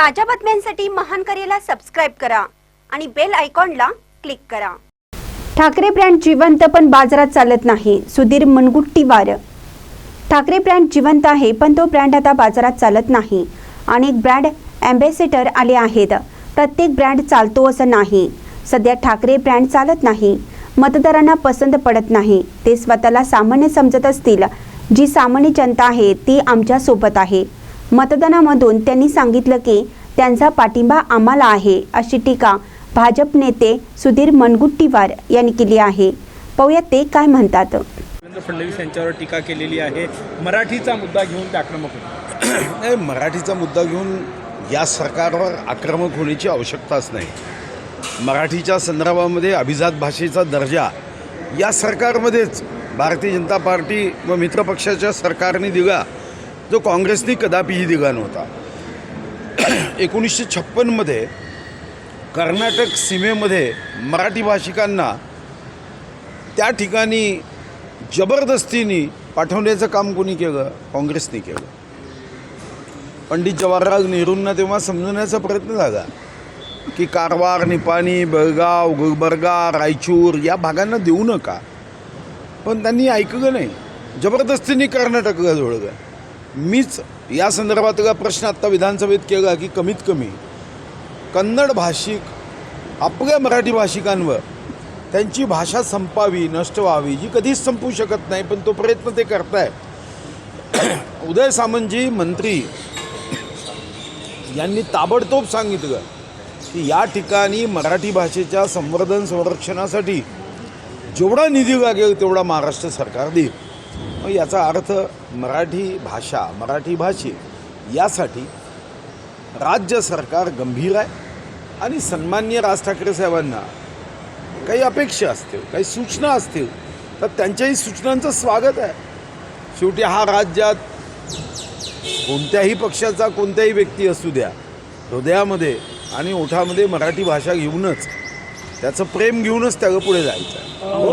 ताज्या बातम्यांसाठी महान करेला सबस्क्राईब करा आणि बेल आयकॉनला क्लिक करा. ठाकरे ब्रँड जिवंत पण बाजारात चालत नाही सुधीर मनगुट्टीवार. ठाकरे ब्रँड जिवंत आहे पण तो ब्रँड आता बाजारात चालत नाही. अनेक ब्रँड अँबॅसेडर आले आहेत. प्रत्येक ब्रँड चालतो असं नाही. सध्या ठाकरे ब्रँड चालत नाही. मतदारांना पसंत पडत नाही. ते स्वतःला सामान्य समजत असतील. जी सामान्य जनता आहे ती आमच्यासोबत आहे. मतदानामधून त्यांनी सांगितलं की त्यांचा पाठिंबा आम्हाला आहे अशी टीका भाजप नेते सुधीर मनगुट्टीवार यांनी केली आहे. पाहूया ते काय म्हणतात. देवेंद्र फडणवीस यांच्यावर टीका केलेली आहे. मराठीचा मुद्दा घेऊन ते आक्रमक होते. नाही मराठीचा मुद्दा घेऊन या सरकारवर आक्रमक होण्याची आवश्यकताच नाही. मराठीच्या संदर्भामध्ये अभिजात भाषेचा दर्जा या सरकारमध्येच भारतीय जनता पार्टी व मित्रपक्षाच्या सरकारने दिला. जो काँग्रेसने कदापिही दिला नव्हता. एकोणीसशे छप्पनमध्ये कर्नाटक सीमेमध्ये मराठी भाषिकांना त्या ठिकाणी जबरदस्तीने पाठवण्याचं काम कोणी केलं? काँग्रेसने केलं. पंडित जवाहरलाल नेहरूंना तेव्हा समजवण्याचा प्रयत्न झाला की कारवार निपाणी बेळगाव गुलबर्गा रायचूर या भागांना देऊ नका. पण त्यांनी ऐकलं नाही. जबरदस्तीने कर्नाटकला जोडलं. मीच या संदर्भातला प्रश्न आत्ता विधानसभेत केला की कमीत कमी कन्नड भाषिक आपल्या मराठी भाषिकांवर त्यांची भाषा संपावी नष्ट व्हावी जी कधीच संपू शकत नाही पण तो प्रयत्न ते करताय. उदय सामंतजी मंत्री यांनी ताबडतोब सांगितलं की या ठिकाणी मराठी भाषेच्या संवर्धन संरक्षणासाठी जेवढा निधी लागेल तेवढा महाराष्ट्र सरकार देईल. मग याचा अर्थ मराठी भाषा मराठी भाषिक यासाठी राज्य सरकार गंभीर आहे आणि सन्मान्य राज ठाकरे साहेबांना काही अपेक्षा असतील काही सूचना असतील तर त्यांच्याही सूचनांचं स्वागत आहे. शेवटी हा राज्यात कोणत्याही पक्षाचा कोणत्याही व्यक्ती असू द्या हृदयामध्ये आणि ओठामध्ये मराठी भाषा घेऊनच त्याचं प्रेम घेऊनच त्याग पुढे जायचं आहे.